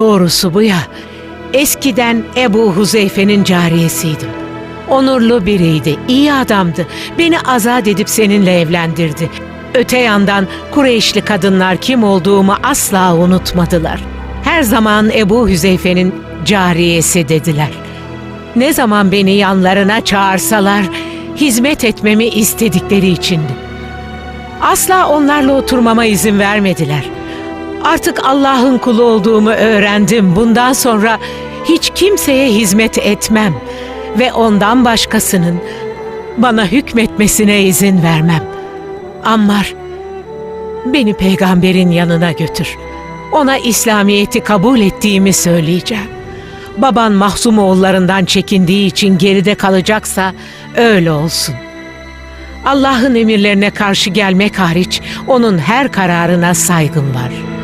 Doğrusu bu ya. Eskiden Ebu Huzeyfe'nin cariyesiydim. Onurlu biriydi, iyi adamdı. Beni azat edip seninle evlendirdi. Öte yandan Kureyşli kadınlar kim olduğumu asla unutmadılar. Her zaman Ebu Hüzeyfe'nin cariyesi dediler. Ne zaman beni yanlarına çağırsalar hizmet etmemi istedikleri içindi. Asla onlarla oturmama izin vermediler. Artık Allah'ın kulu olduğumu öğrendim. Bundan sonra hiç kimseye hizmet etmem ve ondan başkasının bana hükmetmesine izin vermem. Ammar, beni peygamberin yanına götür. Ona İslamiyet'i kabul ettiğimi söyleyeceğim. Baban mahzum oğullarından çekindiği için geride kalacaksa öyle olsun. Allah'ın emirlerine karşı gelmek hariç onun her kararına saygım var.''